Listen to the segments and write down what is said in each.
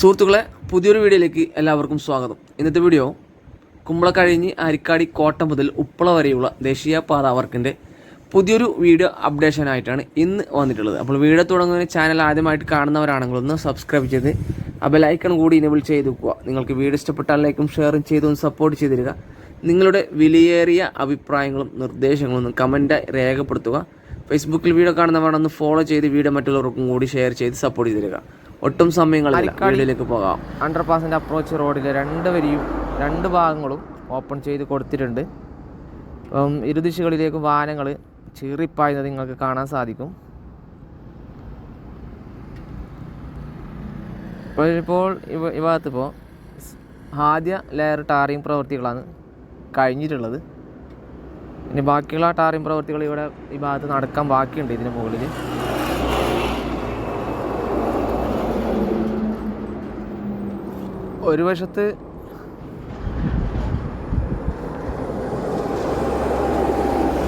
സുഹൃത്തുക്കളെ പുതിയൊരു വീഡിയോയിലേക്ക് എല്ലാവർക്കും സ്വാഗതം. ഇന്നത്തെ വീഡിയോ കുമ്പള കഴിഞ്ഞ് അരിക്കാടി കോട്ട മുതൽ ഉപ്പള വരെയുള്ള ദേശീയപാത വർക്കിന്റെ പുതിയൊരു വീഡിയോ അപ്ഡേഷനായിട്ടാണ് ഇന്ന് വന്നിട്ടുള്ളത്. അപ്പോൾ വീഡിയോ തുടങ്ങുന്ന ചാനൽ ആദ്യമായിട്ട് കാണുന്നവരാണെങ്കിൽ ഒന്ന് സബ്സ്ക്രൈബ് ചെയ്ത് ആ ബെലൈക്കൺ കൂടി ഇനേബിൾ ചെയ്ത് വെക്കുക. നിങ്ങൾക്ക് വീഡിയോ ഇഷ്ടപ്പെട്ടാൽ ലൈക്കും ഷെയറും ചെയ്തൊന്ന് സപ്പോർട്ട് ചെയ്തിരിക നിങ്ങളുടെ വിലയേറിയ അഭിപ്രായങ്ങളും നിർദ്ദേശങ്ങളും ഒന്ന് കമന്റായി രേഖപ്പെടുത്തുക. ഫേസ്ബുക്കിൽ വീഡിയോ കാണുന്നവരാണെന്ന് ഫോളോ ചെയ്ത് വീഡിയോ മറ്റുള്ളവർക്കും കൂടി ഷെയർ ചെയ്ത് സപ്പോർട്ട് ചെയ്തിരിക ഒട്ടും സമയങ്ങളില്ല. വീഡിയോയിലേക്ക് പോകാം. അണ്ടർ പാസിന്റെ അപ്രോച്ച് റോഡിൽ രണ്ട് വരിയും രണ്ട് ഭാഗങ്ങളും ഓപ്പൺ ചെയ്ത് കൊടുത്തിട്ടുണ്ട്. അപ്പം ഇരുദിശകളിലേക്ക് വാഹനങ്ങൾ ചീറിപ്പായുന്നത് നിങ്ങൾക്ക് കാണാൻ സാധിക്കും. ഇപ്പോൾ ഇപ്പോൾ ഇവ ഈ ഭാഗത്ത് ഇപ്പോൾ ആദ്യ ലെയർ ടാറിങ് പ്രവൃത്തികളാണ് കഴിഞ്ഞിട്ടുള്ളത്. ഇനി ബാക്കിയുള്ള ടാറിങ് പ്രവൃത്തികൾ ഇവിടെ ഈ ഭാഗത്ത് നടക്കാൻ ബാക്കിയുണ്ട് ഇതിന് മുകളിൽ ഒരു വശത്ത്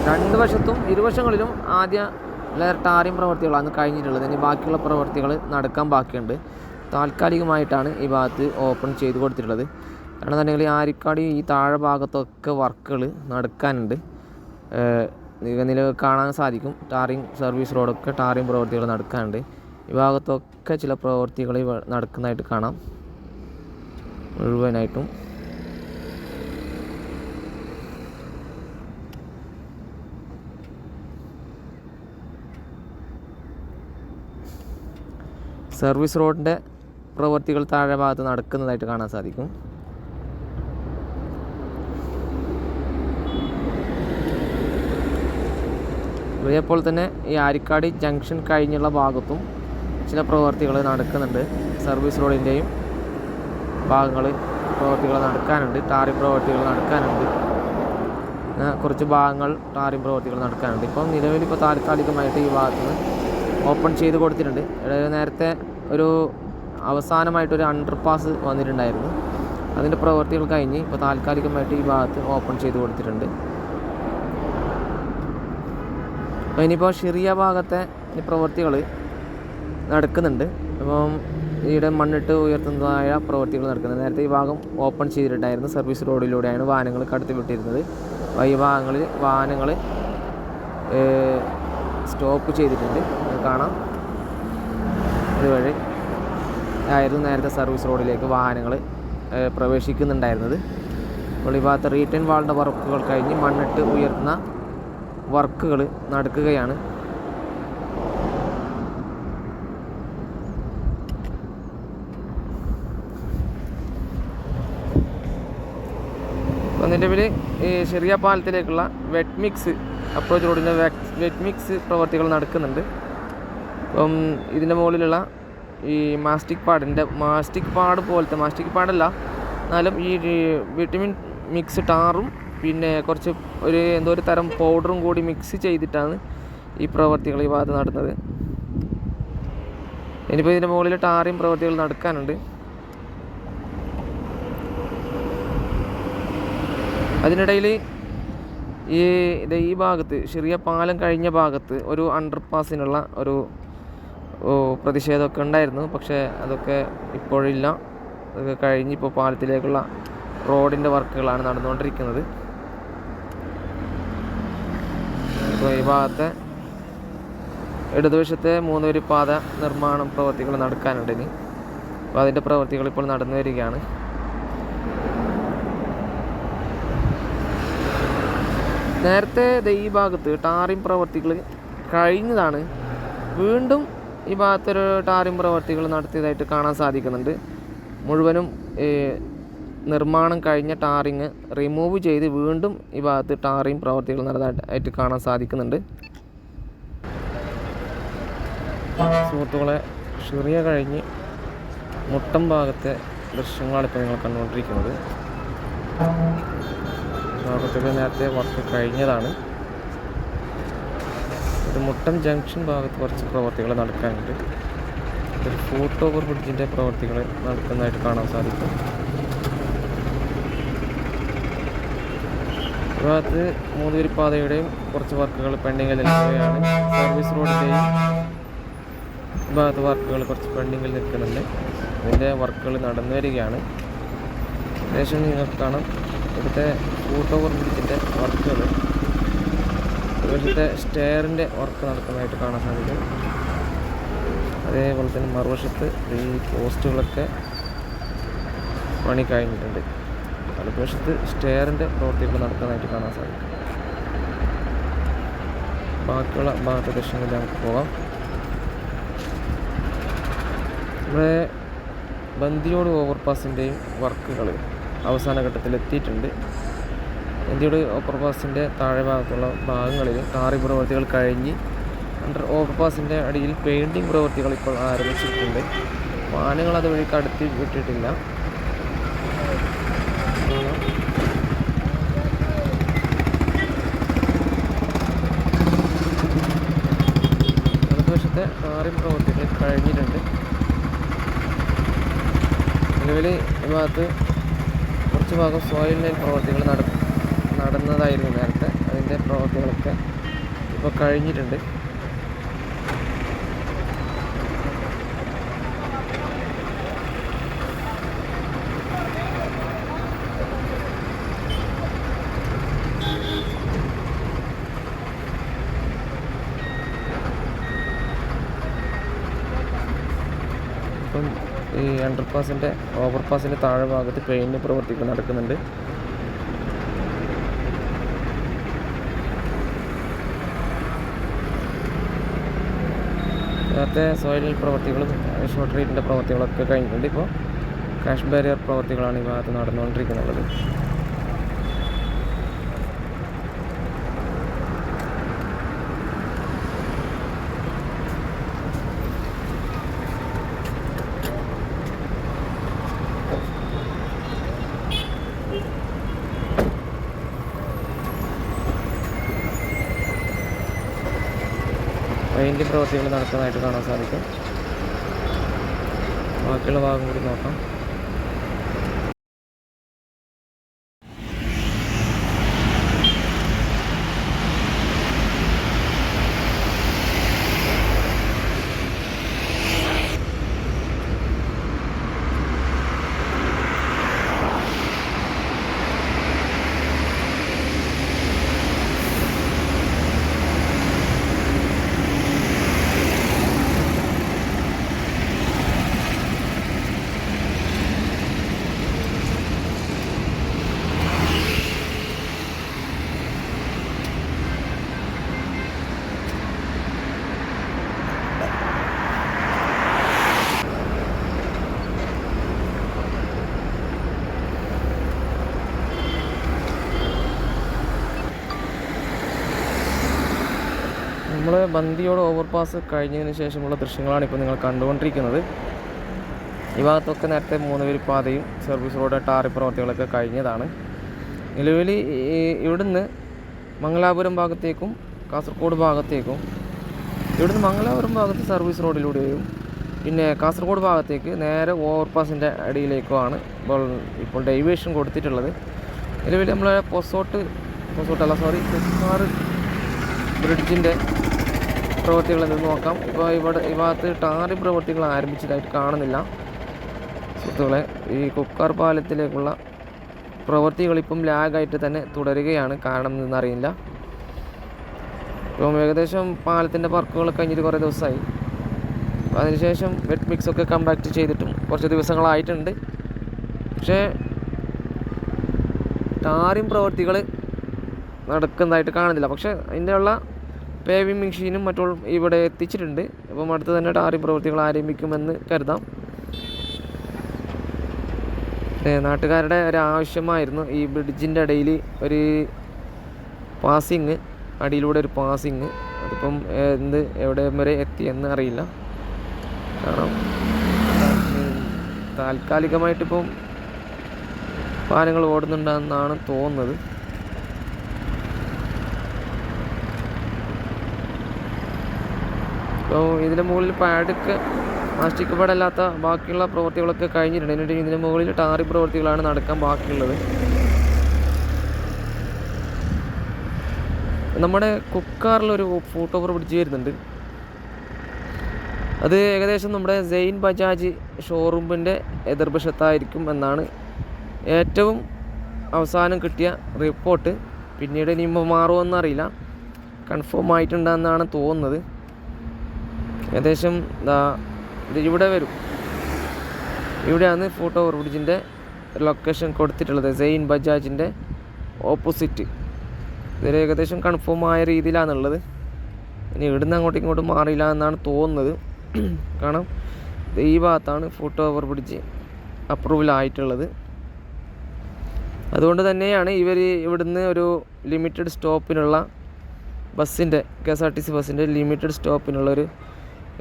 രണ്ട് വശത്തും ഇരുവശങ്ങളിലും ആദ്യ ലെയർ ടാറിങ് അന്ന് കഴിഞ്ഞിട്ടുള്ളത്. ഇനി ബാക്കിയുള്ള പ്രവർത്തികൾ നടക്കാൻ ബാക്കിയുണ്ട്. താൽക്കാലികമായിട്ടാണ് ഈ ഭാഗത്ത് ഓപ്പൺ ചെയ്ത് കൊടുത്തിട്ടുള്ളത്. കാരണം എന്നുണ്ടെങ്കിൽ ആരിക്കാട് ഈ താഴെ ഭാഗത്തൊക്കെ വർക്കുകൾ നടക്കാനുണ്ട്. നില കാണാൻ സാധിക്കും. ടാറിംഗ് സർവീസ് റോഡൊക്കെ ടാറിംഗ് പ്രവർത്തികൾ നടക്കാനുണ്ട്. ഈ ഭാഗത്തൊക്കെ ചില പ്രവൃത്തികൾ നടക്കുന്നതായിട്ട് കാണാം. മുഴുവനായിട്ടും. സർവീസ് റോഡിന്റെ പ്രവൃത്തികൾ താഴെ ഭാഗത്ത് നടക്കുന്നതായിട്ട് കാണാൻ സാധിക്കും. അതേപോലെ തന്നെ ഈ ആരിക്കാടി ജംഗ്ഷൻ കഴിഞ്ഞുള്ള ഭാഗത്തും ചില പ്രവൃത്തികൾ നടക്കുന്നുണ്ട്. സർവീസ് റോഡിന്റെയും ഭാഗങ്ങൾ പ്രവൃത്തികൾ നടക്കാനുണ്ട് ടാറിംഗ് പ്രവൃത്തികൾ നടക്കാനുണ്ട്. കുറച്ച് ഭാഗങ്ങൾ ടാറിംഗ് പ്രവൃത്തികൾ നടക്കാനുണ്ട്. ഇപ്പം നിലവിൽ ഇപ്പോൾ താൽക്കാലികമായിട്ട് ഈ ഭാഗത്ത് നിന്ന് ഓപ്പൺ ചെയ്ത് കൊടുത്തിട്ടുണ്ട്. നേരത്തെ ഒരു അവസാനമായിട്ടൊരു അണ്ടർ പാസ് വന്നിട്ടുണ്ടായിരുന്നു. അതിന്റെ പ്രവൃത്തികൾ കഴിഞ്ഞ് ഇപ്പോൾ താൽക്കാലികമായിട്ട് ഈ ഭാഗത്ത് ഓപ്പൺ ചെയ്ത് കൊടുത്തിട്ടുണ്ട്. ഇനിയിപ്പോൾ ഷിറിയ ഭാഗത്തെ പ്രവൃത്തികൾ നടക്കുന്നുണ്ട്. അപ്പം ഇവിടെ മണ്ണിട്ട് ഉയർത്തുന്നതായ പ്രവൃത്തികൾ നടക്കുന്നത്. നേരത്തെ ഈ ഭാഗം ഓപ്പൺ ചെയ്തിട്ടുണ്ടായിരുന്നു സർവീസ് റോഡിലൂടെയാണ് വാഹനങ്ങൾ കടത്തിവിട്ടിരുന്നത് ഈ ഭാഗങ്ങളിൽ വാഹനങ്ങൾ സ്റ്റോപ്പ് ചെയ്തിട്ടുണ്ട്. കാണാം. ഇതുവഴി ആയിരുന്നു നേരത്തെ സർവീസ് റോഡിലേക്ക് വാഹനങ്ങൾ പ്രവേശിക്കുന്നുണ്ടായിരുന്നത്. അപ്പോൾ ഈ ഭാഗത്ത് റീറ്റേൺ വാളിന്റെ വർക്കുകൾ കഴിഞ്ഞ് മണ്ണിട്ട് ഉയർത്തുന്ന വർക്കുകൾ നടക്കുകയാണ്. നിലവിൽ ഈ ചെറിയ പാലത്തിലേക്കുള്ള വെറ്റ് മിക്സ് അപ്രോച്ച് റോഡിന്റെ വെറ്റ് മിക്സ് പ്രവർത്തികൾ നടക്കുന്നുണ്ട്. അപ്പം ഇതിന്റെ മുകളിലുള്ള ഈ മാസ്റ്റിക് പാടിന്റെ മാസ്റ്റിക് പാട് പോലത്തെ മാസ്റ്റിക് പാടല്ല എന്നാലും ഈ വിറ്റമിൻ മിക്സ് ടാറും പിന്നെ കുറച്ച് ഒരു എന്തോ ഒരു തരം പൗഡറും കൂടി മിക്സ് ചെയ്തിട്ടാണ് ഈ പ്രവർത്തികൾ ഈ ഭാഗത്ത് നടന്നത്. ഇനിയിപ്പോൾ ഇതിന്റെ മുകളിൽ ടാറിയും പ്രവർത്തികൾ നടക്കാനുണ്ട്. അതിനിടയിൽ ഈ ഈ ഭാഗത്ത് ചെറിയ പാലം കഴിഞ്ഞ ഭാഗത്ത് ഒരു അണ്ടർപാസിനുള്ള ഒരു പ്രതിഷേധമൊക്കെ ഉണ്ടായിരുന്നു. പക്ഷേ അതൊക്കെ ഇപ്പോഴില്ല. അതൊക്കെ കഴിഞ്ഞ് ഇപ്പോൾ പാലത്തിലേക്കുള്ള റോഡിന്റെ വർക്കുകളാണ് നടന്നുകൊണ്ടിരിക്കുന്നത്. ഇപ്പോൾ ഈ ഭാഗത്തെ ഇടതുവശത്തെ മൂന്ന് വരി പാത നിർമ്മാണം പ്രവർത്തികൾ നടക്കാനുണ്ട് ഇനി. അപ്പോൾ അതിന്റെ പ്രവർത്തികൾ ഇപ്പോൾ നടന്നു വരികയാണ് നേരത്തെ ഈ ഭാഗത്ത് ടാറിംഗ് പ്രവർത്തികൾ കഴിഞ്ഞതാണ്. വീണ്ടും ഈ ഭാഗത്തൊരു ടാറിംഗ് പ്രവർത്തികൾ നടത്തിയതായിട്ട് കാണാൻ സാധിക്കുന്നുണ്ട്. മുഴുവനും നിർമ്മാണം കഴിഞ്ഞ ടാറിങ് റിമൂവ് ചെയ്ത് വീണ്ടും ഈ ഭാഗത്ത് ടാറിംഗ് പ്രവർത്തികൾ നടന്നതായിട്ട് കാണാൻ സാധിക്കുന്നുണ്ട്. സുഹൃത്തുക്കളെ ഷിറിയ കഴിഞ്ഞ് മുട്ടം ഭാഗത്തെ ദൃശ്യങ്ങളാണ് ഇപ്പോൾ നിങ്ങൾ കണ്ടുകൊണ്ടിരിക്കുന്നത്. ഭാഗത്തൊക്കെ നേരത്തെ വർക്ക് കഴിഞ്ഞതാണ്. ഒരു മുട്ടം ജംഗ്ഷൻ ഭാഗത്ത് കുറച്ച് പ്രവർത്തികൾ നടക്കാനുണ്ട്. ഒരു ഫൂട്ട് ഓവർ ബ്രിഡ്ജിന്റെ പ്രവർത്തികൾ നടക്കുന്നതായിട്ട് കാണാൻ സാധിക്കും. ഭാഗത്ത് മൂന്നുപേരി പാതയുടെയും കുറച്ച് വർക്കുകൾ പെൻഡിങ്ങിൽ നിൽക്കുകയാണ്. സർവീസ് റോഡിന്റെയും ഭാഗത്ത് വർക്കുകൾ കുറച്ച് പെൻഡിങ്ങിൽ നിൽക്കുന്നുണ്ട്. അതിന്റെ വർക്കുകൾ നടന്നു വരികയാണ് ഏകദേശം നിങ്ങൾക്ക് കാണാം. ഇവിടുത്തെ ഫൂട്ട് ഓവർ ബ്രിഡ്ജിന്റെ വർക്കുകൾ ഇവിടുത്തെ സ്റ്റെയറിന്റെ വർക്ക് നടക്കുന്നതായിട്ട് കാണാൻ സാധിക്കും. അതേപോലെ തന്നെ മറുവശത്ത് ഈ പോസ്റ്റുകളൊക്കെ പണി കഴിഞ്ഞിട്ടുണ്ട് വലതുവശത്ത് സ്റ്റെയറിന്റെ പ്രവൃത്തികൾ നടക്കുന്നതായിട്ട് കാണാൻ സാധിക്കും. ബാക്കിയുള്ള ഭാഗത്തെ ദൃശ്യങ്ങളിൽ നമുക്ക് പോകാം. ഇവിടെ ബന്ദിയോട് ഓവർപാസിന്റെയും വർക്കുകൾ അവസാന ഘട്ടത്തിൽ എത്തിയിട്ടുണ്ട്. ബന്ദിയോട് ഓവർപാസിന്റെ താഴെ ഭാഗത്തുള്ള ഭാഗങ്ങളിൽ കാറി പ്രവൃത്തികൾ കഴിഞ്ഞ് അണ്ടർ ഓവർപാസിന്റെ അടിയിൽ പെയിന്റിങ് പ്രവൃത്തികൾ ഇപ്പോൾ ആരംഭിച്ചിട്ടുണ്ട്. വാഹനങ്ങൾ അതുവഴി കടത്തി വിട്ടിട്ടില്ല. കാണാം. വലതുവശത്തെ ടാറിംഗ് പ്രവൃത്തികൾ കഴിഞ്ഞിട്ടുണ്ട്. നിലവിൽ ഈ ഭാഗത്ത് കുറച്ച് ഭാഗം സോയിൽ ലൈൻ പ്രവൃത്തികൾ നട നടന്നതായിരുന്നു നേരത്തെ. അതിന്റെ പ്രവൃത്തികളൊക്കെ ഇപ്പോൾ കഴിഞ്ഞിട്ടുണ്ട് ഇപ്പം ഈ അണ്ടർ പാസിന്റെ ഓവർ പാസിന്റെ താഴെ ഭാഗത്ത് പെയിന്റ് പ്രവർത്തിക്കുക നടക്കുന്നുണ്ട്. നേരത്തെ സോയിൽ പ്രവർത്തികളും ഷോർട്ട് റേറ്റിന്റെ പ്രവർത്തികളൊക്കെ കഴിഞ്ഞിട്ടുണ്ട്. ഇപ്പോൾ കാഷ് ബാരിയർ പ്രവർത്തികളാണ് ഈ ഭാഗത്ത് നടന്നുകൊണ്ടിരിക്കുന്നുള്ളത് പെയിന്റ് പ്രവർത്തികൾ നടക്കുന്നതായിട്ട് കാണാൻ സാധിക്കും. ബാക്കിയുള്ള ഭാഗം കൂടി നോക്കാം നമ്മൾ ബന്ദിയോട് ഓവർപാസ് കഴിഞ്ഞതിന് ശേഷമുള്ള ദൃശ്യങ്ങളാണ് ഇപ്പോൾ നിങ്ങൾ കണ്ടുകൊണ്ടിരിക്കുന്നത്. ഈ ഭാഗത്തൊക്കെ നേരത്തെ മൂന്ന് വരി പാതയും സർവീസ് റോഡ് ടാറി പ്രവർത്തികളൊക്കെ കഴിഞ്ഞതാണ്. നിലവിൽ ഇവിടുന്ന് മംഗലാപുരം ഭാഗത്തേക്കും കാസർഗോഡ് ഭാഗത്തേക്കും ഇവിടുന്ന് മംഗലാപുരം ഭാഗത്ത് സർവീസ് റോഡിലൂടെയും പിന്നെ കാസർഗോഡ് ഭാഗത്തേക്ക് നേരെ ഓവർപാസിന്റെ അടിയിലേക്കുമാണ് ഇപ്പോൾ ഇപ്പോൾ ഡൈവേഷൻ കൊടുത്തിട്ടുള്ളത്. നിലവിൽ നമ്മൾ പൊസോട്ട് പൊസോട്ടല്ല സോറി ബ്രിഡ്ജിന്റെ പ്രവൃത്തികൾ എന്ന് നോക്കാം. ഇപ്പോൾ ഇവിടെ ഈ ഭാഗത്ത് ടാറി പ്രവൃത്തികൾ ആരംഭിച്ചതായിട്ട് കാണുന്നില്ല. സുഹൃത്തുക്കളെ ഈ കുക്കർ പാലത്തിലേക്കുള്ള പ്രവൃത്തികൾ ഇപ്പം ലാഗായിട്ട് തന്നെ തുടരുകയാണ്. കാരണം എന്നറിയില്ല ഇപ്പം ഏകദേശം പാലത്തിന്റെ വർക്കുകൾ കഴിഞ്ഞിട്ട് കുറേ ദിവസമായി. അപ്പോൾ അതിനുശേഷം വെറ്റ് മിക്സ് ഒക്കെ കമ്പാക്ട് ചെയ്തിട്ടും കുറച്ച് ദിവസങ്ങളായിട്ടുണ്ട്. പക്ഷേ ടാറിം പ്രവൃത്തികൾ നടക്കുന്നതായിട്ട് കാണുന്നില്ല. പക്ഷേ അതിന്റെ ഉള്ള പേവിങ് മെഷീനും മറ്റും ഇവിടെ എത്തിച്ചിട്ടുണ്ട്. അപ്പം അടുത്ത് തന്നെ ടാറി പ്രവൃത്തികൾ ആരംഭിക്കുമെന്ന് കരുതാം. നാട്ടുകാരുടെ ഒരു ആവശ്യമായിരുന്നു ഈ ബ്രിഡ്ജിന്റെ ഇടയിൽ ഒരു പാസിങ് അടിയിലൂടെ ഒരു പാസിങ് അതിപ്പം എന്ത് എവിടെ വരെ എത്തി എന്ന് അറിയില്ല. കാരണം താൽക്കാലികമായിട്ടിപ്പം പാലങ്ങൾ ഓടുന്നുണ്ടെന്നാണ് തോന്നുന്നത്. അപ്പോൾ ഇതിന്റെ മുകളിൽ പാഡൊക്കെ പ്ലാസ്റ്റിക് പാടല്ലാത്ത ബാക്കിയുള്ള പ്രവൃത്തികളൊക്കെ കഴിഞ്ഞിട്ടുണ്ട്. എന്നിട്ട് ഇതിന്റെ മുകളിൽ ടാറി പ്രവൃത്തികളാണ് നടക്കാൻ ബാക്കിയുള്ളത്. നമ്മുടെ കുക്കാറിലൊരു ഫോട്ടോ ഓവർ ബ്രിഡ്ജ് വരുന്നുണ്ട്. അത് ഏകദേശം നമ്മുടെ സെയിൻ ബജാജ് ഷോറൂമിന്റെ എതിർവശത്തായിരിക്കും എന്നാണ് ഏറ്റവും അവസാനം കിട്ടിയ റിപ്പോർട്ട്. പിന്നീട് ഇനിയിപ്പോൾ മാറുമെന്നറിയില്ല കൺഫേം ആയിട്ടുണ്ടെന്നാണ് തോന്നുന്നത്. ഏകദേശം ദാ ഇത് ഇവിടെ വരും. ഇവിടെയാണ് ഫോട്ടോ ഓവർ ബ്രിഡ്ജിന്റെ ലൊക്കേഷൻ കൊടുത്തിട്ടുള്ളത്. സെയിൻ ബജാജിന്റെ ഓപ്പോസിറ്റ് ഇതിൽ ഏകദേശം കൺഫേം ആയ രീതിയിലാണുള്ളത്. ഇനി ഇവിടുന്ന് അങ്ങോട്ടും ഇങ്ങോട്ടും മാറിയില്ല എന്നാണ് തോന്നുന്നത്. കാരണം ഈ ഭാഗത്താണ് ഫോട്ടോ ഓവർ ബ്രിഡ്ജ് അപ്രൂവൽ ആയിട്ടുള്ളത്. അതുകൊണ്ട് തന്നെയാണ് ഇവർ ഇവിടുന്ന് ഒരു ലിമിറ്റഡ് സ്റ്റോപ്പിനുള്ള ബസ്സിന്റെ K S R T C ബസ്സിന്റെ ലിമിറ്റഡ് സ്റ്റോപ്പിനുള്ളൊരു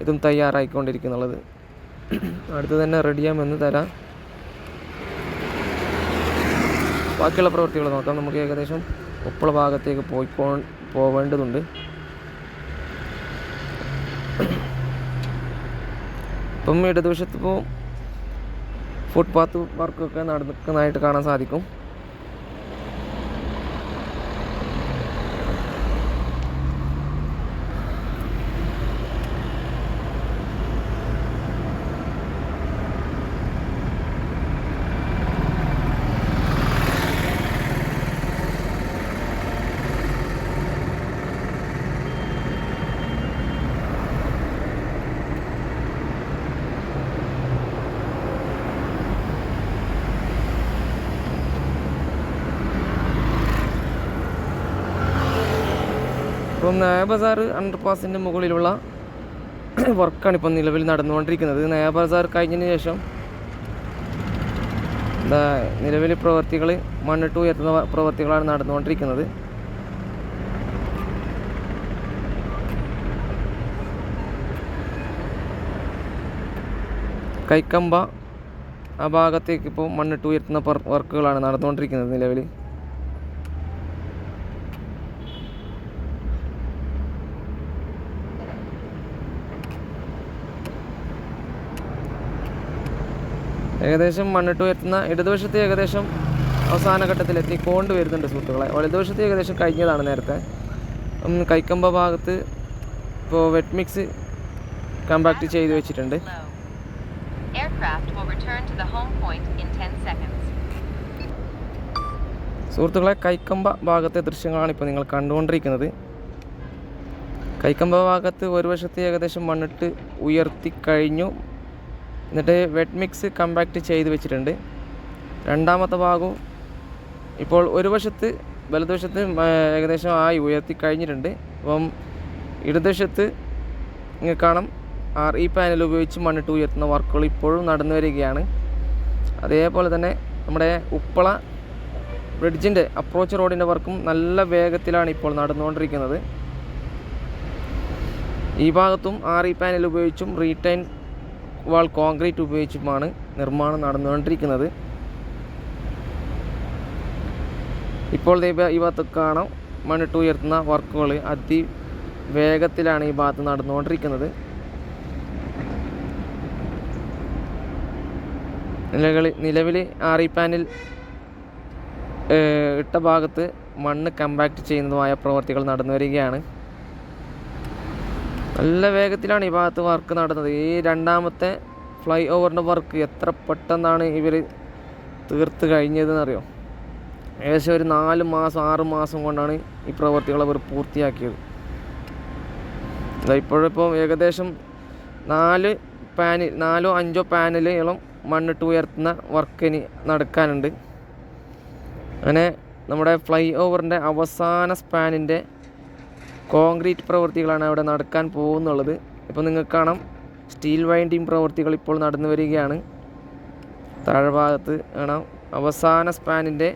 ഇതും തയ്യാറായിക്കൊണ്ടിരിക്കുന്നുള്ളത്. അടുത്ത് തന്നെ റെഡിയാമെന്ന് തരാം. ബാക്കിയുള്ള പ്രവൃത്തികൾ നോക്കാം. നമുക്ക് ഏകദേശം ഉപ്പള ഭാഗത്തേക്ക് പോയിക്കോ പോവേണ്ടതുണ്ട്. ഇപ്പം ഇടതുവശത്ത് ഇപ്പോൾ ഫുട്പാത്ത് വർക്കൊക്കെ നടക്കുന്നതായിട്ട് കാണാൻ സാധിക്കും. ഇപ്പം നയബസാർ അണ്ടർ പാസിന്റെ മുകളിലുള്ള വർക്കാണ് ഇപ്പം നിലവിൽ നടന്നുകൊണ്ടിരിക്കുന്നത്. നയബസാർ കഴിഞ്ഞതിന് ശേഷം നിലവിലെ പ്രവർത്തികൾ മണ്ണിട്ട് ഉയർത്തുന്ന പ്രവർത്തികളാണ് നടന്നുകൊണ്ടിരിക്കുന്നത്. കൈക്കമ്പ ആ ഭാഗത്തേക്ക് ഇപ്പോൾ മണ്ണിട്ട് ഉയർത്തുന്ന വർക്കുകളാണ് നടന്നുകൊണ്ടിരിക്കുന്നത് നിലവിൽ ഏകദേശം മണ്ണിട്ട് ഉയർത്തുന്ന ഇടതുവശത്ത് ഏകദേശം അവസാന ഘട്ടത്തിലെത്തി കോണ്ട് വരുന്നുണ്ട് സുഹൃത്തുക്കളെ. വലതുവശത്ത് ഏകദേശം കഴിഞ്ഞതാണ് നേരത്തെ. കൈക്കമ്പ ഭാഗത്ത് ഇപ്പോൾ വെറ്റ് മിക്സ് കമ്പാക്ട് ചെയ്ത് വെച്ചിട്ടുണ്ട്. Aircraft will return to the home point in 10 seconds. സുഹൃത്തുക്കളെ കൈക്കമ്പ ഭാഗത്തെ ദൃശ്യങ്ങളാണ് ഇപ്പോൾ നിങ്ങൾ കണ്ടുകൊണ്ടിരിക്കുന്നത്. കൈക്കമ്പ ഭാഗത്ത് ഒരു വശത്ത് ഏകദേശം മണ്ണിട്ട് ഉയർത്തി കഴിഞ്ഞു. എന്നിട്ട് വെറ്റ് മിക്സ് കമ്പാക്റ്റ് ചെയ്ത് വെച്ചിട്ടുണ്ട്. രണ്ടാമത്തെ ഭാഗവും ഇപ്പോൾ ഒരു വശത്ത് വലതുവശത്ത് ഏകദേശം ആയി ഉയർത്തി കഴിഞ്ഞിട്ടുണ്ട്. അപ്പം ഇടതുവശത്ത് നിങ്ങൾ കാണാം. ആർ ഈ പാനൽ ഉപയോഗിച്ച് മണ്ണിട്ട് ഉയർത്തുന്ന വർക്കുകൾ ഇപ്പോഴും നടന്നു വരികയാണ്. അതേപോലെ തന്നെ നമ്മുടെ ഉപ്പള ബ്രിഡ്ജിന്റെ അപ്രോച്ച് റോഡിന്റെ വർക്കും നല്ല വേഗത്തിലാണ് ഇപ്പോൾ നടന്നുകൊണ്ടിരിക്കുന്നത്. ഈ ഭാഗത്തും ആർ ഈ പാനൽ ഉപയോഗിച്ചും റീടൈൻ വാൾ കോൺക്രീറ്റ് ഉപയോഗിച്ചുമാണ് നിർമ്മാണം നടന്നുകൊണ്ടിരിക്കുന്നത്. ഇപ്പോൾ ഈ ഭാഗത്ത് കാണാം. മണ്ണിട്ട് ഉയർത്തുന്ന വർക്കുകൾ അതി വേഗത്തിലാണ് ഈ ഭാഗത്ത് നടന്നുകൊണ്ടിരിക്കുന്നത്. നിലകളിൽ നിലവിൽ ആറി പാനിൽ ഇട്ട ഭാഗത്ത് മണ്ണ് കമ്പാക്ട് ചെയ്യുന്നതുമായ പ്രവർത്തികൾ നടന്നു വരികയാണ് നല്ല വേഗത്തിലാണ് ഈ ഭാഗത്ത് വർക്ക് നടന്നത്. ഈ രണ്ടാമത്തെ ഫ്ലൈ ഓവറിന്റെ വർക്ക് എത്ര പെട്ടെന്നാണ് ഇവർ തീർത്ത് കഴിഞ്ഞതെന്നറിയോ? ഏകദേശം ഒരു നാല് മാസം ആറ് മാസം കൊണ്ടാണ് ഈ പ്രവൃത്തികൾ അവർ പൂർത്തിയാക്കിയത്. ഇപ്പോഴിപ്പോൾ ഏകദേശം നാല് പാനിൽ നാലോ അഞ്ചോ പാനലുകളും മണ്ണിട്ട് ഉയർത്തുന്ന വർക്ക് ഇനി നടക്കാനുണ്ട്. അങ്ങനെ നമ്മുടെ ഫ്ലൈ ഓവറിന്റെ അവസാന സ്പാനിന്റെ കോൺക്രീറ്റ് പ്രവൃത്തികളാണ് അവിടെ നടക്കാൻ പോകുന്നുള്ളത്. ഇപ്പോൾ നിങ്ങൾക്ക് കാണാം സ്റ്റീൽ വൈൻഡിങ് പ്രവൃത്തികൾ ഇപ്പോൾ നടന്നു വരികയാണ്. താഴ്ഭാഗത്ത് കാണാം അവസാന സ്പാനിന്റെ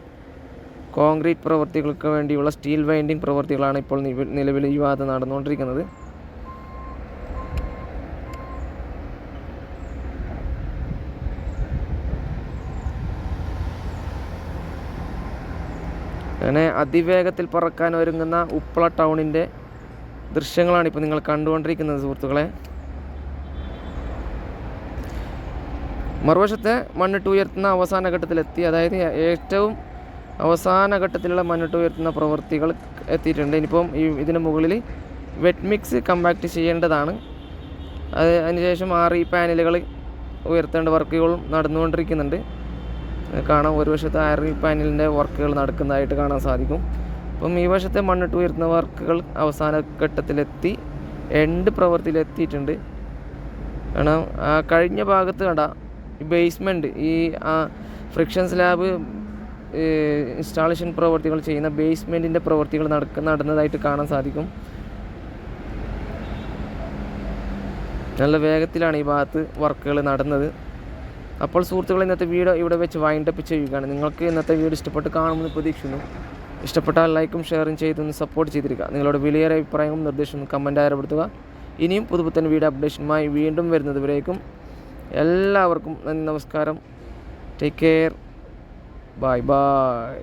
കോൺക്രീറ്റ് പ്രവൃത്തികൾക്ക് വേണ്ടിയുള്ള സ്റ്റീൽ വൈൻഡിങ് പ്രവൃത്തികളാണ് ഇപ്പോൾ നിലവിൽ ഈ ഭാഗത്ത് നടന്നുകൊണ്ടിരിക്കുന്നത്. അങ്ങനെ അതിവേഗത്തിൽ പറക്കാൻ ഒരുങ്ങുന്ന ഉപ്പള ടൗണിന്റെ ദൃശ്യങ്ങളാണ് ഇപ്പോൾ നിങ്ങൾ കണ്ടുകൊണ്ടിരിക്കുന്നത് സുഹൃത്തുക്കളെ. മറുവശത്തെ മണ്ണിട്ട് ഉയർത്തുന്ന അവസാന ഘട്ടത്തിലെത്തി അതായത് ഏറ്റവും അവസാന ഘട്ടത്തിലുള്ള മണ്ണിട്ട് ഉയർത്തുന്ന പ്രവൃത്തികൾ എത്തിയിട്ടുണ്ട്. ഇനിയിപ്പം ഈ ഇതിന് മുകളിൽ വെറ്റ് മിക്സ് കമ്പാക്റ്റ് ചെയ്യേണ്ടതാണ്. അത് അതിനുശേഷം ആറ് ഈ പാനലുകൾ ഉയർത്തേണ്ട വർക്കുകളും നടന്നുകൊണ്ടിരിക്കുന്നുണ്ട്. കാണാം ഒരു വശത്ത് ആറ് പാനലിന്റെ വർക്കുകൾ നടക്കുന്നതായിട്ട് കാണാൻ സാധിക്കും. അപ്പം ഈ വശത്തെ മണ്ണിട്ട് ഉയർത്തുന്ന വർക്കുകൾ അവസാന ഘട്ടത്തിലെത്തി എൻഡ് പ്രവൃത്തിയിലെത്തിയിട്ടുണ്ട്. കാരണം ആ കഴിഞ്ഞ ഭാഗത്ത് കണ്ട ഈ ബേസ്മെന്റ് ഈ ആ ഫ്രിക്ഷൻ സ്ലാബ് ഇൻസ്റ്റാളേഷൻ പ്രവർത്തികൾ ചെയ്യുന്ന ബേസ്മെന്റിന്റെ പ്രവർത്തികൾ നടക്ക നടന്നതായിട്ട് കാണാൻ സാധിക്കും. നല്ല വേഗത്തിലാണ് ഈ ഭാഗത്ത് വർക്കുകൾ നടന്നത്. അപ്പോൾ സുഹൃത്തുക്കൾ ഇന്നത്തെ വീഡിയോ ഇവിടെ വെച്ച് വൈൻഡപ്പ് ചെയ്യുകയാണ്. നിങ്ങൾക്ക് ഇന്നത്തെ വീഡിയോ ഇഷ്ടപ്പെട്ട് കാണുമെന്ന് പ്രതീക്ഷിക്കുന്നു. ഇഷ്ടപ്പെട്ടാൽ ലൈക്കും ഷെയറും ചെയ്തൊന്ന് സപ്പോർട്ട് ചെയ്തിരിക്കുക. നിങ്ങളുടെ വിലയേറെ അഭിപ്രായവും നിർദ്ദേശവും കമന്റ് രേഖപ്പെടുത്തുക. ഇനിയും പുതുപുത്തൻ വീഡിയോ അപ്ഡേഷനുമായി വീണ്ടും വരുന്നതുവരേക്കും എല്ലാവർക്കും നന്ദി നമസ്കാരം. Take care bye bye